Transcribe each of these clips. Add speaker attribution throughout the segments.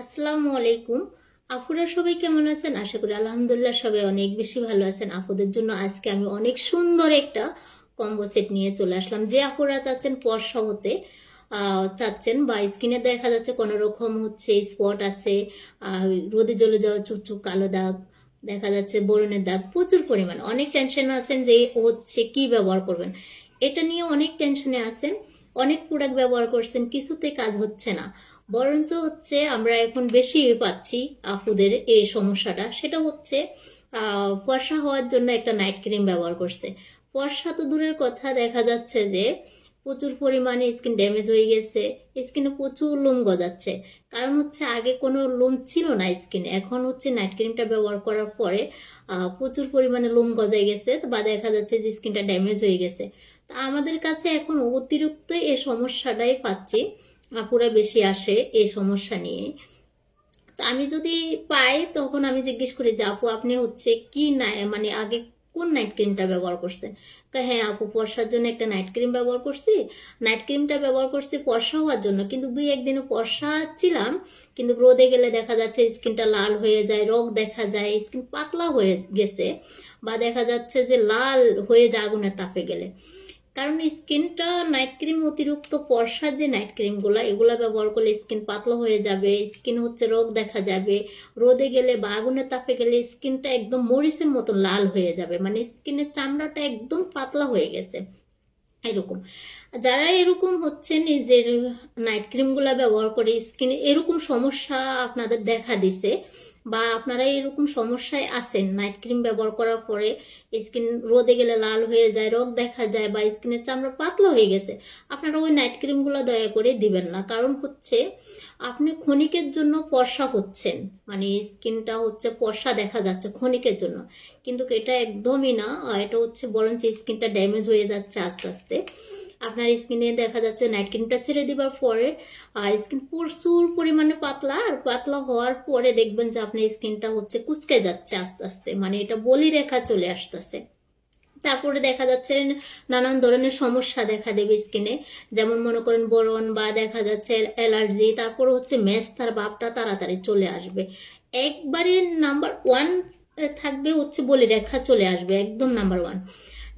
Speaker 1: আসসালামু আলাইকুম। আপুরা সবাই কেমন আছেন? আশা করি আলহামদুলিল্লাহ সবাই অনেক বেশি ভালো আছেন। আপুদের জন্য আজকে আমি অনেক সুন্দর একটা কম্বো সেট নিয়ে চলে আসলাম। যে আপুরা চাচ্ছেন পর্সা হতে চাচ্ছেন বা স্কিনে দেখা যাচ্ছে কোনো রকম হচ্ছে স্পট আছে রোদে জ্বলে যাওয়া চুপচুপ কালো দাগ, দেখা যাচ্ছে বরণের দাগ, প্রচুর পরিমাণ। অনেক টেনশন আছেন যে হচ্ছে কি ব্যবহার করবেন। এটা নিয়ে অনেক টেনশনে আছেন, অনেক প্রোডাক্ট ব্যবহার করছেন, কিছুতে কাজ হচ্ছে না। বরঞ্চ হচ্ছে আমরা এখন বেশি পাচ্ছি আপুদের এই সমস্যাটা। সেটা হচ্ছে ফর্সা হওয়ার জন্য একটা নাইট ক্রিম ব্যবহার করছে। ফর্সা তো দূরের কথা, দেখা যাচ্ছে যে প্রচুর পরিমাণে স্কিন ড্যামেজ হয়ে গেছে স্কিনে প্রচুর লোম গজাচ্ছে। কারণ হচ্ছে আগে কোনো লোম ছিল না স্কিনে এখন হচ্ছে নাইট ক্রিমটা ব্যবহার করার পরে প্রচুর পরিমাণে লোম গজায় গেছে বা দেখা যাচ্ছে যে স্কিনটা ড্যামেজ হয়ে গেছে। তা আমাদের কাছে এখন অতিরিক্ত এই সমস্যাটাই পাচ্ছি। আপুরা বেশি আসে এই সমস্যা নিয়ে। তা আমি যদি পাই, তখন আমি জিজ্ঞেস করি যে, আপু, আপনি হচ্ছে কি না মানে আগে কোন নাইট ক্রিমটা ব্যবহার করছেন? হ্যাঁ আপু পর্সার জন্য একটা নাইট ক্রিম ব্যবহার করছি। নাইট ক্রিমটা ব্যবহার করছি পর্সা হওয়ার জন্য। কিন্তু দুই একদিনে পর্সা ছিলাম কিন্তু রোদে গেলে দেখা যাচ্ছে স্কিনটা লাল হয়ে যায়, রোগ দেখা যায়, স্কিন পাতলা হয়ে গেছে বা দেখা যাচ্ছে যে লাল হয়ে যায় আগুনের তাপে গেলে। কারণ স্কিনটা নাইট ক্রিম অতিরিক্ত পর্সার যে নাইট ক্রিমগুলো এগুলো ব্যবহার করলে স্কিন পাতলা হয়ে যাবে, স্কিন হচ্ছে রোগ দেখা যাবে, রোদে গেলে বা আগুনে তাপে গেলে স্কিনটা একদম মরিচের মতো লাল হয়ে যাবে মানে স্কিনের চামড়াটা একদম পাতলা হয়ে গেছে, এরকম। যারা এরকম হচ্ছে নিজের নাইট ক্রিমগুলো ব্যবহার করে স্কিনে এরকম সমস্যা আপনাদের দেখা দিছে বা আপনারা এরকম সমস্যায় আছেন নাইট ক্রিম ব্যবহার করার পরে স্কিন রোদে গেলে লাল হয়ে যায় রোগ দেখা যায় বা স্কিনের চামড়া পাতলা হয়ে গেছে, আপনারা ওই নাইট ক্রিমগুলো দয়া করে দিবেন না। কারণ হচ্ছে আপনি ক্ষণিকের জন্য পর্সা হচ্ছেন মানে স্কিনটা হচ্ছে পর্সা দেখা যাচ্ছে ক্ষণিকের জন্য। কিন্তু এটা একদমই না এটা হচ্ছে বরঞ্চ স্কিনটা ড্যামেজ হয়ে যাচ্ছে আস্তে আস্তে। আপনার স্কিনে দেখা যাচ্ছে নাইট ক্রিমটা ছেড়ে দেওয়ার পরে স্কিন প্রচুর পরিমাণে পাতলা, আর পাতলা হওয়ার পরে দেখবেন যে আপনার স্কিনটা হচ্ছে কুচকে যাচ্ছে আস্তে আস্তে মানে এটা বলি রেখা চলে আসতেছে। তারপরে দেখা যাচ্ছে নানান ধরনের সমস্যা দেখা দেবে স্কিনে, যেমন মনে করেন বরণ বা দেখা যাচ্ছে অ্যালার্জি, তারপর হচ্ছে মেস্তার ভাবটা তাড়াতাড়ি চলে আসবে। একবারে নাম্বার ওয়ান থাকবে হচ্ছে বলি রেখা চলে আসবে, একদম নাম্বার ওয়ান।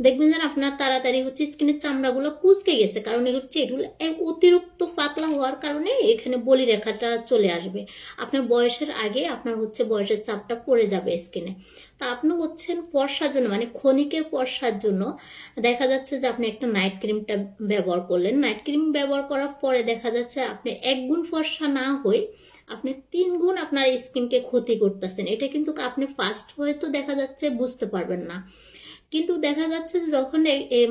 Speaker 1: দেখবেন যেন আপনার তাড়াতাড়ি হচ্ছে স্কিনের চামড়াগুলো কুচকে গেছে, কারণ হচ্ছে এগুলো অতিরিক্ত পাতলা হওয়ার কারণে এখানে বলি রেখাটা চলে আসবে। আপনার বয়সের আগে আপনার হচ্ছে বয়সের চাপটা পড়ে যাবে স্কিনে। তা আপনি হচ্ছেন পর্সার জন্য মানে ক্ষণিকের পর্সার জন্য, দেখা যাচ্ছে যে আপনি একটা নাইট ক্রিমটা ব্যবহার করলেন। নাইট ক্রিম ব্যবহার করার পরে দেখা যাচ্ছে আপনি এক গুণ ফর্সা না হয়ে আপনি তিন গুণ আপনার স্কিনকে ক্ষতি করতেছেন। এটা কিন্তু আপনি ফার্স্ট হয়তো দেখা যাচ্ছে বুঝতে পারবেন না। কিন্তু দেখা যাচ্ছে যে যখন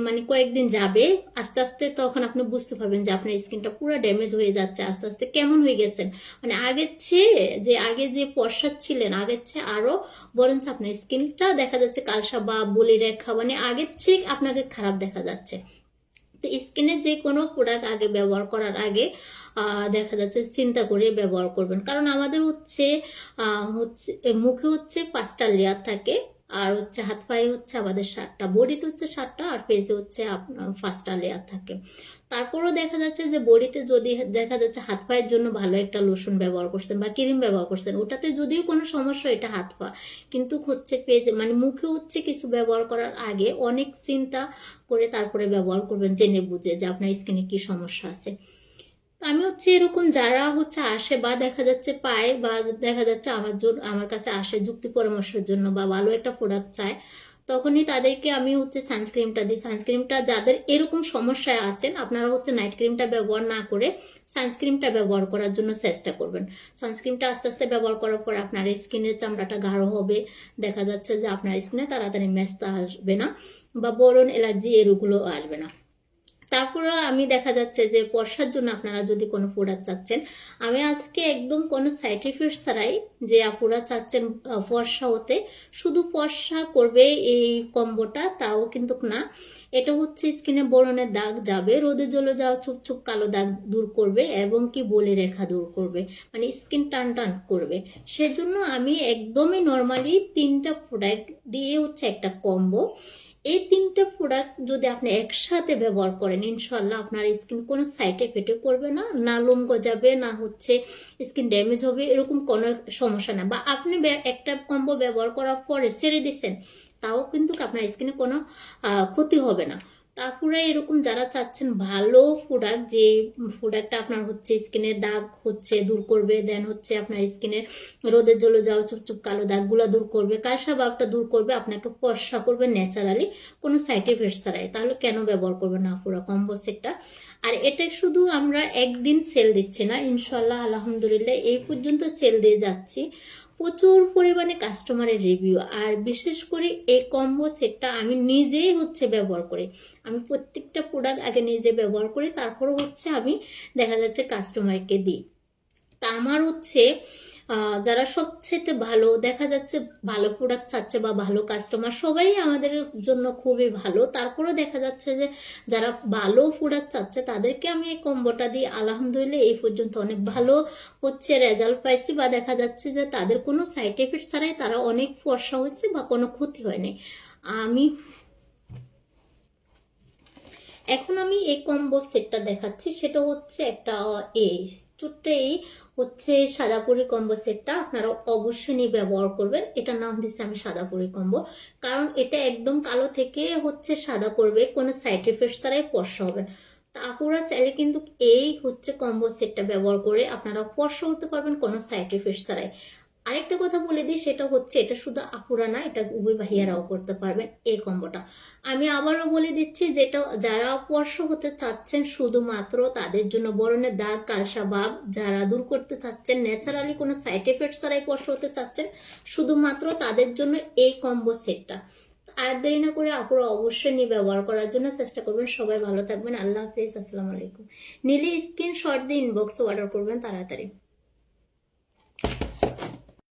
Speaker 1: মানে কয়েকদিন যাবে, আস্তে আস্তে তখন আপনি বুঝতে পারবেন যে আপনার স্কিনটা পুরো ড্যামেজ হয়ে যাচ্ছে, আস্তে আস্তে কেমন হয়ে গেছেন। মানে আগের চেয়ে যে, আগে যে পশ্চাৎ ছিলেন আগের চেয়ে আরও বরঞ্চ আপনার স্কিনটা দেখা যাচ্ছে কালসা বা বলি রেখা মানে আগের চেয়ে আপনাকে খারাপ দেখা যাচ্ছে। তো স্কিনে যে কোনো প্রোডাক্ট আগে ব্যবহার করার আগে দেখা যাচ্ছে চিন্তা করে ব্যবহার করবেন। কারণ আমাদের হচ্ছে হচ্ছে মুখে হচ্ছে পাঁচটা লেয়ার থাকে। আর হচ্ছে হাত পায়ে হচ্ছে আমাদের সাতটা বডিতে হচ্ছে সাতটা আর ফেসে হচ্ছে আপনার পাঁচটা লেয়ার থাকে। তারপরও দেখা যাচ্ছে যে বডিতে যদি দেখা যাচ্ছে হাত পায়ের জন্য ভালো একটা লোশন ব্যবহার করছেন বা ক্রিম ব্যবহার করছেন, ওটাতে যদিও কোনো সমস্যা, এটা হাত পা। কিন্তু হচ্ছে পেজে মানে মুখে হচ্ছে কিছু ব্যবহার করার আগে অনেক চিন্তা করে তারপরে ব্যবহার করবেন, জেনে বুঝে যে আপনার স্কিনে কি সমস্যা আছে। আমি হচ্ছে এরকম যারা হচ্ছে আসে বা দেখা যাচ্ছে পায় বা দেখা যাচ্ছে আমার জন্য আমার কাছে আসে যুক্তি পরামর্শের জন্য বা ভালো একটা প্রোডাক্ট চায়, তখনই তাদেরকে আমি হচ্ছে সানস্ক্রিনটা দিই। সানস্ক্রিনটা যাদের এরকম সমস্যায় আছেন, আপনারা হচ্ছে নাইট ক্রিমটা ব্যবহার না করে সানস্ক্রিনটা ব্যবহার করার জন্য চেষ্টা করবেন। সানস্ক্রিনটা আস্তে আস্তে ব্যবহার করার পর আপনার স্কিনের চামড়াটা গাঢ় হবে, দেখা যাচ্ছে যে আপনার স্কিনে তাড়াতাড়ি মেস্তা আসবে না বা বরণ, অ্যালার্জি এরগুলো আসবে না। তারপরে আমি দেখা যাচ্ছে যে পর্সার জন্য আপনারা যদি কোনো প্রোডাক্ট চাচ্ছেন, আমি আজকে একদম কোনো সাইড ইফেক্ট ছাড়াই যে আপুরা চাচ্ছেন ফর্সা হতে, শুধু ফর্সা করবে এই কম্বোটা, তাও কিন্তু না। এটা হচ্ছে স্কিনে বরণের দাগ যাবে, রোদে জ্বলে যাওয়া চুপ চুপ কালো দাগ দূর করবে এবং কি বলে রেখা দূর করবে মানে স্কিন টান টান করবে। সেজন্য আমি একদমই নর্মালি তিনটা প্রোডাক্ট দিয়ে হচ্ছে একটা কম্বো এই তিনটা প্রোডাক্ট যদি আপনি একসাথে ব্যবহার করেন ইনশাল্লাহ আপনার স্কিন কোনো সাইড এফেক্টে করবে না না লোম গজাবে, না হচ্ছে স্কিন ড্যামেজ হবে, এরকম কোনো সমস্যা না। বা আপনি একটা কম্বো ব্যবহার করার পরে সেরে দিচ্ছেন তাও কিন্তু আপনার স্কিনে কোনো ক্ষতি হবে না। তারপরে এরকম যারা চাচ্ছেন ভালো প্রোডাক্ট যে প্রোডাক্টটা আপনার হচ্ছে স্কিনের দাগ হচ্ছে দূর করবে দেন হচ্ছে আপনার স্কিনের রোদের জলে যাওয়া চুপ চুপ কালো দাগগুলো দূর করবে কালসা ভাবটা দূর করবে, আপনাকে ফর্সা করবে ন্যাচারালি কোনো সাইড এফেক্ট ছাড়াই। তাহলে কেন ব্যবহার করবে না পুরো কম্বো সেটটা আর এটা শুধু আমরা একদিন সেল দিচ্ছি না ইনশাল্লাহ আলহামদুলিল্লাহ, এই পর্যন্ত সেল দিয়ে যাচ্ছি। প্রচুর পরিমাণে কাস্টমারের রিভিউ আর বিশেষ করে এই কম্বো সেটটা আমি নিজেই হচ্ছে ব্যবহার করি। আমি প্রত্যেকটা প্রোডাক্ট আগে নিজে ব্যবহার করি তারপর হচ্ছে আমি দেখা যাচ্ছে কাস্টমারকে দিই। তা আমার হচ্ছে যারা সবচেয়ে ভালো, দেখা যাচ্ছে ভালো প্রোডাক্ট চাচ্ছে বা ভালো কাস্টমার সবাই আমাদের জন্য খুবই ভালো। তারপরেও দেখা যাচ্ছে যে, যারা ভালো প্রোডাক্ট চাচ্ছে, তাদেরকে আমি এই কম্বোটা দিই। আলহামদুলিল্লাহ, এই পর্যন্ত অনেক ভালো হচ্ছে রেজাল্ট পাইছি বা দেখা যাচ্ছে যে, তাদের কোনো সাইড এফেক্ট ছাড়াই তারা অনেক ফর্সা হচ্ছে বা কোনো ক্ষতি হয়নি আমি এখন আমি এই কম্বো সেটটা দেখাচ্ছি। সেটা হচ্ছে একটা এই ছোট্ট এই হচ্ছে সাদাপুরি কম্বো সেটটা আপনারা অবশ্যই ব্যবহার করবেন। এটার নাম দিচ্ছি আমি সাদাপুরি কম্বো কারণ এটা একদম কালো থেকে হচ্ছে সাদা করবে, কোনো সাইড এফেক্ট ছাড়াই ফর্সা হবে না। তা আপনারা চাইলে কিন্তু এই হচ্ছে কম্বো সেটটা ব্যবহার করে আপনারা ফর্সা হতে পারবেন কোনো সাইড এফেক্ট ছাড়াই। আরেকটা কথা বলে দিই, সেটা হচ্ছে এটা শুধু আপুরা না, এটা উভয় ভাইয়ারাও করতে পারবেন এই কম্বোটা। আমি আবারও বলে দিচ্ছি যেটা, যারা অপর্শ হতে চাচ্ছেন শুধুমাত্র তাদের জন্য বরণের দাগ, কালসা ভাব যারা দূর করতে চাচ্ছেন, ন্যাচারালি কোনো সাইড এফেক্ট ছাড়াই স্পর্শ হতে চাচ্ছেন, শুধুমাত্র তাদের জন্য এই কম্বো সেটটা। আর দেরি না করে আপুরা অবশ্যই নিয়ে ব্যবহার করার জন্য চেষ্টা করবেন। সবাই ভালো থাকবেন। আল্লাহ হাফিজ। আসসালামু আলাইকুম। নিলে স্ক্রিন শট দিয়ে ইনবক্সে অর্ডার করবেন তাড়াতাড়ি।